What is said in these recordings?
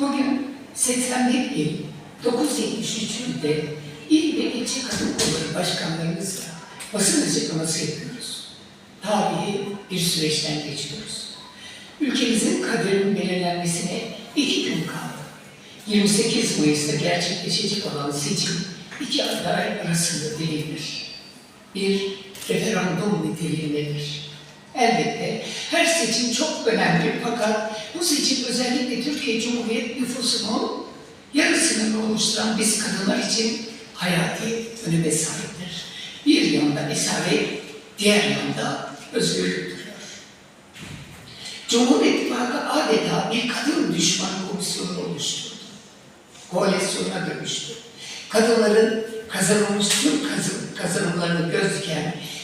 Bugün 81 il, 973 ilde il ve ilçe kadın kolları başkanlarımızla basın açıklaması yapıyoruz. Tarihi bir süreçten geçiyoruz. Ülkemizin kaderinin belirlenmesine iki gün kaldı. 28 Mayıs'ta gerçekleşecek olan seçim iki aday arasında değildir. Bir referandum niteliğindedir. Elbette her seçim çok önemli fakat bu seçim özellikle Türkiye Cumhuriyet nüfusunun yarısını oluşturan biz kadınlar için hayati öneme sahiptir. Bir yanda esaret, diğer yanda özgürlüktür. Cumhur İttifakı adeta bir kadın düşman komisyonu oluşturdu. Koalisyona dönüştü. Kadınların kazanılmış tüm kazan- kazanımlarını göz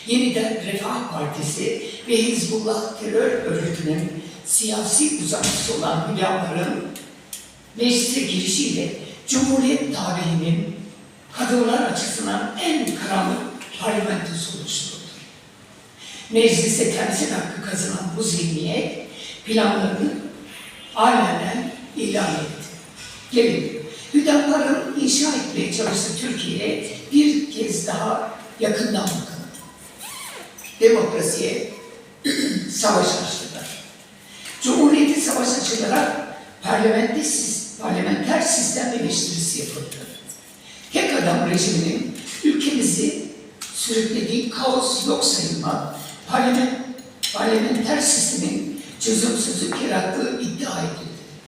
yeniden Refah Partisi ve Hizbullah terör örgütünün siyasi uzantısı olan Hülya'ların meclise girişiyle Cumhuriyet tarihinin kadınlar açısından en karanlık parlamentosu oluşturuldu. Meclise temsil hakkı kazanan bu zihniyet planlarını alenen ilan etti. Gelin, Hüdapar'ın inşa etmeye çalıştığı Türkiye'ye bir kez daha yakından bakalım. Demokrasiye savaş açtılar. Cumhuriyeti savaş açılarak parlamenter, sis- parlamenter sistem eleştirisi yapıldı. Tek adam rejiminin ülkemizi sürüklediği kaos yok sayılmak, parlament, parlamenter sistemin çözümsüzlük yarattığı iddia ediliyor.